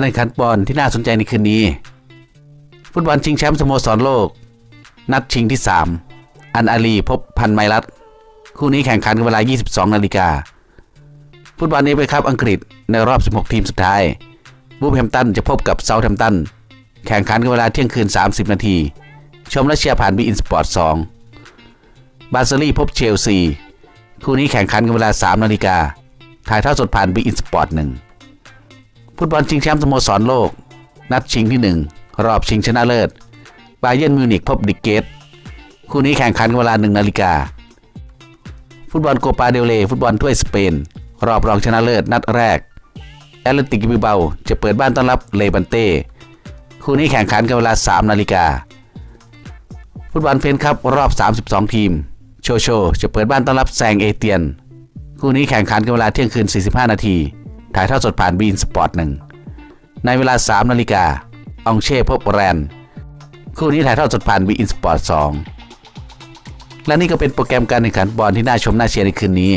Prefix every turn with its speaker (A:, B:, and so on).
A: การแข่งขันบอลที่น่าสนใจในคืนนี้ ฟุตบอลชิงแชมป์สโมสรโลก นัดชิงที่ 3 อันอาลีพบพันไมรัตคู่นี้แข่งขันกันเวลา 22 นาฬิกาฟุตบอลนี้ไปครับอังกฤษในรอบ 16 ทีมสุดท้ายบูแฮมตันจะพบกับเซาท์แฮมตันแข่งขันกันเวลาเที่ยงคืน 30 นาที ชมและเชียร์ผ่านบีอินสปอร์ต2บาร์เซลีพบเชลซี คู่นี้แข่งขันกันเวลา 3 นาฬิกา ถ่ายทอดสดผ่านบีอินสปอร์ต1 ฟุตบอลชิงแชมป์สโมสรโลก นัดชิงที่ 1 รอบชิงชนะเลิศบาเยิร์นมิวนิกพบดิกเกต คู่นี้แข่งขันเวลา1นาฬิกา ฟุตบอลโกปาเดลเล ฟุตบอลถ้วยสเปน รอบรองชนะเลิศนัดแรก แอตเลติกบิเบาจะเปิดบ้านต้อนรับเลบันเต้ คู่นี้แข่งขันกันเวลา 3 นาฬิกา ฟุตบอลเฟนครับรอบ 32 ทีม โชโช จะเปิดบ้านต้อนรับแซงเอเตียน คู่นี้แข่งขันกันเวลาเที่ยงคืน 45 นาที ถ่ายทอดสดผ่านบีนสปอร์ตหนึ่งในเวลา 3 นาฬิกาองเช่พบแรน คู่นี้ถ่ายทอดสดผ่านบีอินสปอร์ต2และนี่ก็เป็นโปรแกรมการแข่งขันบอลที่น่าชมน่าเชียร์ในคืนนี้